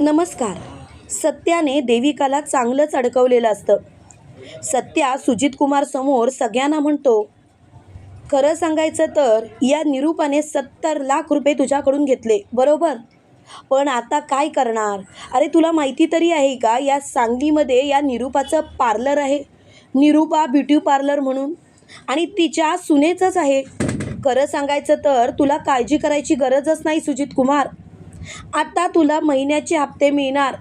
नमस्कार. सत्याने देविकाला चांगलंच अडकवलेलं असतं. सत्या सुजित कुमार समोर सगळ्यांना म्हणतो खरं सांगायचं तर या निरूपाने सत्तर लाख रुपये तुझ्याकडून घेतले बरोबर? पण आता काय करणार? अरे तुला माहिती तरी आहे का या सांगलीमध्ये या निरूपाचं पार्लर आहे? निरूपा ब्युटी पार्लर म्हणून. आणि तिच्या सुनेचंच आहे. खरं सांगायचं तर तुला काळजी करायची गरजच नाही सुजित कुमार. आता तुला महिन्याचे हप्ते मिळणार.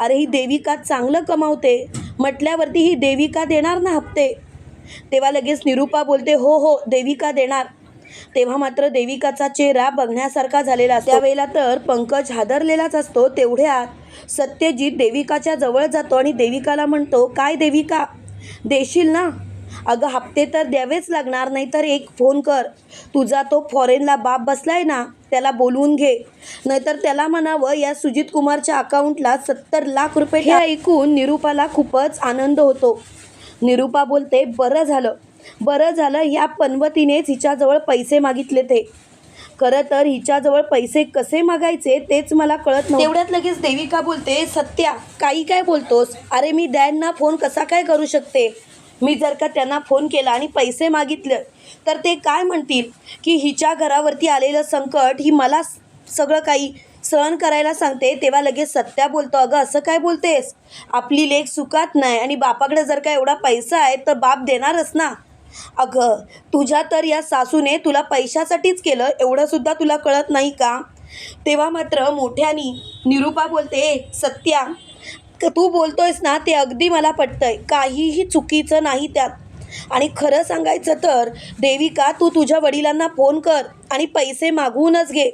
अरे ही देविका चांगलं कमावते? म्हटल्यावरती ही देविका देणार ना हप्ते? तेव्हा लगेच निरूपा बोलते हो हो देविका देणार. तेव्हा मात्र देविकाचा चेहरा बघण्यासारखा झालेला असतो. त्यावेळेला तर पंकज हादरलेलाच असतो. तेवढ्यात सत्यजित देविकाच्या जवळ जातो आणि देविकाला म्हणतो काय देविका? देशील ना? अगं हप्ते तर द्यावेच लागणार नाही तर एक फोन कर. तुझा तो फॉरेनला बाप बसलाय ना त्याला बोलवून घे. नाहीतर त्याला म्हणावं या सुजित कुमारच्या अकाउंटला सत्तर लाख रुपये हे ऐकून निरूपाला खूपच आनंद होतो. निरूपा बोलते बरं झालं. बरं झालं या पनवतीनेच हिच्याजवळ पैसे मागितले ते. खरं तर हिच्याजवळ पैसे कसे मागायचे तेच मला कळत नाही तेवढ्यात लगेच देविका बोलते सत्या काही काय बोलतोस? अरे मी डॅडना फोन कसा काय करू शकते? मी जर का त्यांना फोन केला आणि पैसे मागितले तर ते काय म्हणतील? की हिच्या घरावरती आलेलं संकट ही मला सगळं काही सहन करायला सांगते तेव्हा लगेच सत्या बोलतो अगं असं काय बोलतेस? आपली लेख सुखात नाही आणि बापाकडे जर का एवढा पैसा आहे तर बाप देणारच ना. अगं तुझ्या तर या सासूने तुला पैशासाठीच केलं एवढंसुद्धा तुला कळत नाही का? तेव्हा मात्र मोठ्यानी निरूपा बोलते सत्या तू बोलतोयस ना ते अगदी मला पटतंय. काहीही चुकीचं नाही त्यात. आणि खरं सांगायचं तर देविका तू तुझ्या वडिलांना फोन कर आणि पैसे मागवूनच घे.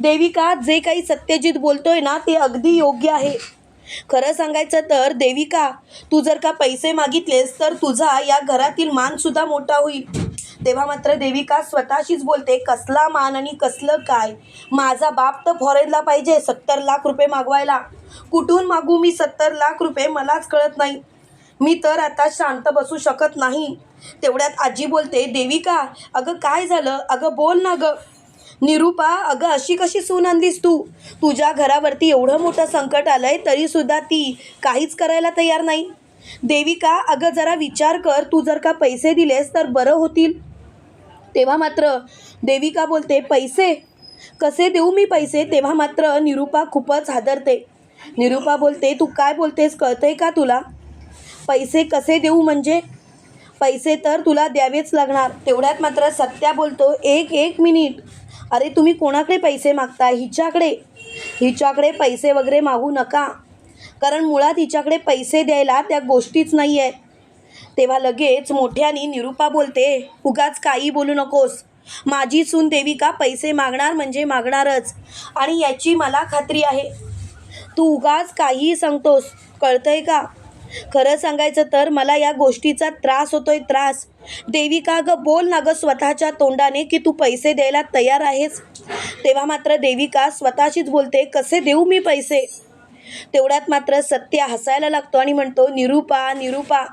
देविका जे काही सत्यजित बोलतोय ना ते अगदी योग्य आहे. खरं सांगायचं तर देविका तू जर का पैसे मागितलेस तर तुझा या घरातील मानसुद्धा मोठा होईल. तेव्हा मात्र देविका स्वतःशीच बोलते कसला मान आणि कसलं काय? माझा बाप तर फॉरेनला पाहिजे सत्तर लाख रुपये मागवायला. कुठून मागू मी सत्तर लाख रुपये? मलाच कळत नाही. मी तर आता शांत बसू शकत नाही. तेवढ्यात आजी बोलते देविका अगं काय झालं? अगं बोल ना गं. निरूपा अगं अशी कशी सून आणलीस तू? तुझ्या घरावरती एवढं मोठं संकट आलं आहे तरीसुद्धा ती काहीच करायला तयार नाही. देविका अगं जरा विचार कर तू जर का पैसे दिलेस तर बरं होतील. तेव्हा मात्र देविका बोलते पैसे? कसे देऊ मी पैसे? तेव्हा मात्र निरूपा खूपच हादरते. निरूपा बोलते तू काय बोलतेस? कळतंय का तुला? पैसे कसे देऊ म्हणजे? पैसे तर तुला द्यावेच लागणार. तेवढ्यात मात्र सत्या बोलतो एक एक मिनिट. अरे तुम्ही कोणाकडे पैसे मागता हिच्याकडे. हिच्याकडे पैसे वगैरे मागू नका. कारण मुळात हिच्याकडे पैसे द्यायला त्या गोष्टीच नाही आहेत तेव्हा लगेच मोठ्यानी निरूपा बोलते उगाच काही बोलू नकोस. माझी सून देविका पैसे मागणार म्हणजे मागणारच आणि याची मला खात्री आहे. तू उगाच काहीही सांगतोस कळतंय का? खरं सांगायचं तर मला या गोष्टीचा त्रास होतोय त्रास. देविका ग बोल ना ग स्वतःच्या तोंडाने की तू पैसे द्यायला तयार आहेस? तेव्हा मात्र देविका स्वतःशीच बोलते कसे देऊ मी पैसे? तेवढ्यात मात्र सत्य हसायला लागतो आणि म्हणतो निरूपा निरूपा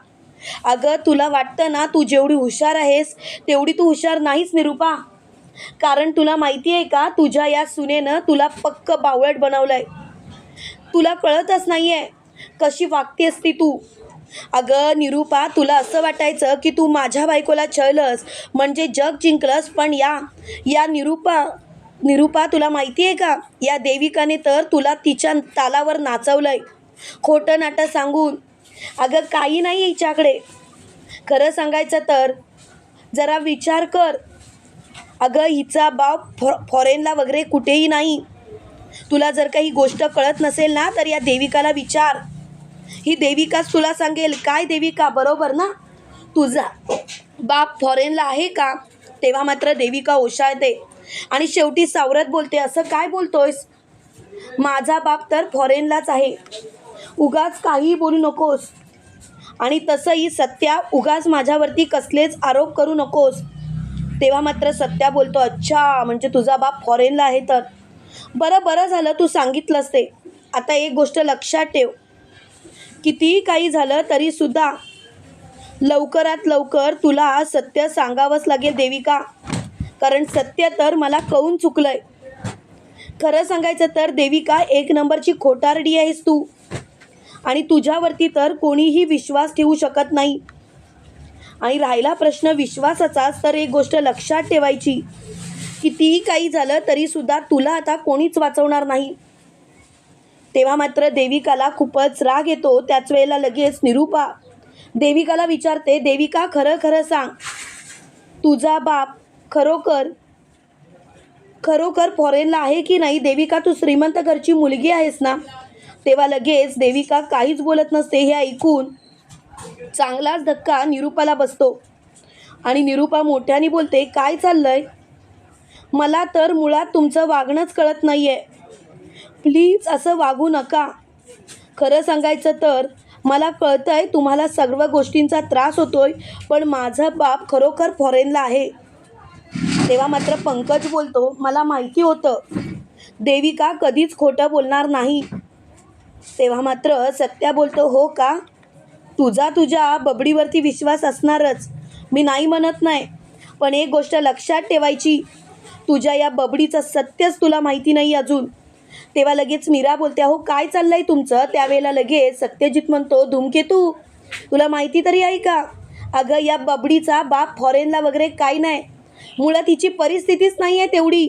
अगं तुला वाटतं ना तू जेवढी हुशार आहेस तेवढी तू हुशार नाहीस निरूपा? कारण तुला माहिती आहे का तुझ्या या सुनेनं तुला पक्क बावळट बनवलंय. तुला कळतच नाही आहे कशी वागतेस ती तू. अगं निरूपा तुला असं वाटायचं की तू माझ्या बायकोला छळलंस म्हणजे जग जिंकलंस पण या या निरूपा निरूपा तुला माहिती आहे का या देविकाने तर तुला तिच्या तालावर नाचवलंय. खोटं नाटं सांगून अगं काही नाही हिच्याकडे. खरं सांगायचं तर जरा विचार कर. अगं हिचा बाप फॉ फॉरेनला वगैरे कुठेही नाही. तुला जर काही गोष्ट कळत नसेल ना तर या देविकाला विचार. ही देविकाच तुला सांगेल. काय देविका? बरोबर ना? तुझा बाप फॉरेनला आहे का? तेव्हा मात्र देविका ओशाळते. आणि शेवटी सावरत बोलते असं काय बोलतोयस? माझा बाप तर फॉरेनलाच आहे. उगाच काही बोलू नकोस. आणि तसंही सत्या उगाच माझ्यावरती कसलेच आरोप करू नकोस. तेव्हा मात्र सत्या बोलतो अच्छा म्हणजे तुझा बाप फॉरेनला आहे तर. बरं बरं झालं तू सांगितलंस ते. आता एक गोष्ट लक्षात ठेव. कितीही काही झालं तरीसुद्धा लवकरात लवकर तुला सत्य सांगावंच लागेल देविका. कारण सत्य तर मला कळून चुकलंय. खरं सांगायचं तर देविका एक नंबरची खोटारडी आहेस तू. आणि तुझ्यावरती तर कोणीही विश्वास ठेवू शकत नाही. आणि राहिला प्रश्न विश्वासाचाच तर एक गोष्ट लक्षात ठेवायची कितीही काही झालं तरीसुद्धा तुला आता कोणीच वाचवणार नाही. तेव्हा मात्र देविकाला खूपच राग येतो त्याच वेळेला लगेच निरूपा देविकाला विचारते देविका खरं खरं सांग. तुझा बाप खरोखर खरोखर फॉरेनला आहे की नाही? देविका तू श्रीमंत घरची मुलगी आहेस ना? तेव्हा लगेच देविका काहीच बोलत नसते हे ऐकून चांगलाच धक्का निरूपाला बसतो. आणि निरूपा मोठ्याने बोलते काय चाललंय? मला तर मुळात तुमचं वागणंच कळत नाही आहे प्लीज असं वागू नका. खरं सांगायचं तर मला कळतंय तुम्हाला सर्व गोष्टींचा त्रास होतोय पण माझं बाप खरोखर फॉरेनला आहे. तेव्हा मात्र पंकज बोलतो मला माहिती होतं. देविका कधीच खोटं बोलणार नाही. तेव्हा मात्र सत्या बोलतो हो का? तुझा तुझ्या बबडीवरती विश्वास असणारच. मी नाही म्हणत नाही पण एक गोष्ट लक्षात ठेवायची. तुझ्या या बबडीचं सत्यच तुला माहिती नाही अजून. तेव्हा लगेच मीरा बोलते अहो काय चाललंय तुमचं? त्यावेळेला लगेच सत्यजित म्हणतो धूमकेतू तुला माहिती तरी आहे का? अगं या बबडीचा बाप फॉरेनला वगैरे काय नाही. मुळात तिची परिस्थितीच नाही आहे तेवढी.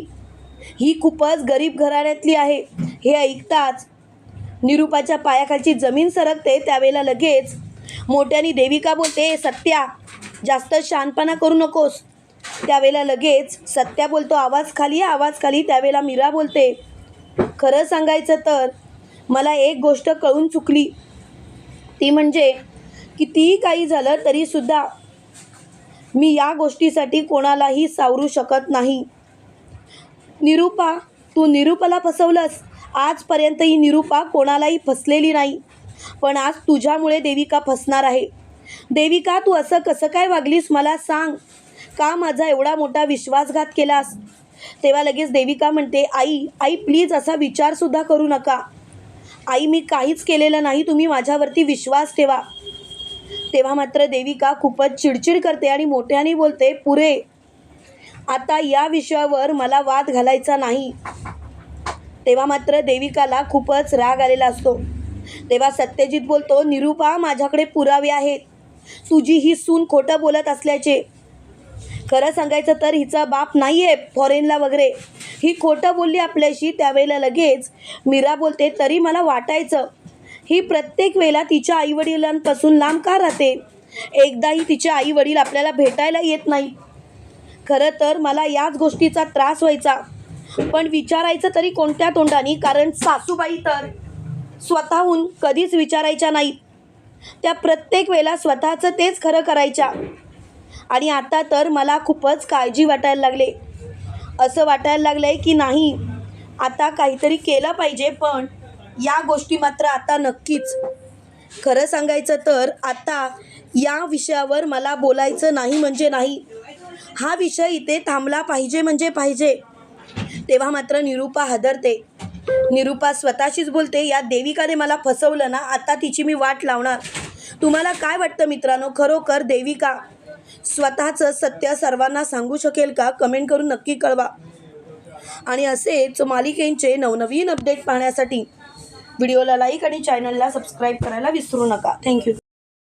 ही खूपच गरीब घराण्यातली आहे. हे ऐकताच निरूपाच्या पायाखालची जमीन सरकते त्यावेळेला लगेच मोठ्याने देविका बोलते सत्या जास्त शानपणा करू नकोस. त्यावेळेला लगेच सत्या बोलतो आवाज खाली आवाज खाली. त्यावेळेला मीरा बोलते खरं सांगायचं तर मला एक गोष्ट कळून चुकली. ती म्हणजे कितीही काही झालं तरीसुद्धा मी या गोष्टीसाठी कोणालाही सावरू शकत नाही. निरूपा तू निरूपाला फसवलंस. आजपर्यंत ही निरूपा कोणालाही फसलेली नाही. पण आज तुझ्यामुळे देविका फसणार आहे. देविका तू असं कसं काय वागलीस मला सांग. का माझा एवढा मोठा विश्वासघात केलास? तेव्हा लगेच देविका म्हणते आई आई प्लीज असा विचारसुद्धा करू नका. आई मी काहीच केलेलं नाही तुम्ही माझ्यावरती विश्वास ठेवा. तेव्हा मात्र देविका खूपच चिडचिड करते आणि मोठ्याने बोलते पुरे आता या विषयावर मला वाद घालायचा नाही. तेव्हा मात्र देविकाला खूपच राग आलेला असतो. तेव्हा सत्यजित बोलतो निरूपा माझ्याकडे पुरावे आहेत. तुझी ही सून खोटं बोलत असल्याचे. खरं सांगायचं तर हिचा बाप नाही आहे फॉरेनला वगैरे. ही खोटं बोलली आपल्याशी त्यावेळेला लगेच. मीरा बोलते तरी मला वाटायचं. ही प्रत्येक वेळेला तिच्या आईवडिलांपासून लांब का राहते? एकदाही तिचे आईवडील आपल्याला भेटायला येत नाही. खरं तर मला याच गोष्टीचा त्रास व्हायचा. पण विचारायचं तरी कोणत्या तोंडाने? कारण सासूबाई तर स्वतःहून कधीच विचारायच्या नाहीत. त्या प्रत्येक वेळेला स्वतःचं तेच खरं करायच्या. आणि आता तर मला खूपच काळजी वाटायला लागले. असं वाटायला लागलं आहे की नाही आता काहीतरी केलं पाहिजे पण या गोष्टी मात्र आता नक्कीच. खरं सांगायचं तर आता या विषयावर मला बोलायचं नाही म्हणजे नाही. हा विषय इथे थांबला पाहिजे म्हणजे पाहिजे. तेव्हा मात्र निरूपा हादरते. निरूपा स्वतःशीच बोलते या देविकाने मला फसवलं ना आता तिची मी वाट लावणार. तुम्हाला काय वाटतं मित्रांनो? खरोखर देविका स्वतःचं सत्य सर्वांना सांगू शकेल का? कमेंट करून नक्की कळवा. आणि असेच मालिकेंचे नवनवीन अपडेट पाहण्यासाठी व्हिडिओला लाईक आणि चॅनलला सबस्क्राईब करायला विसरू नका. थँक्यू.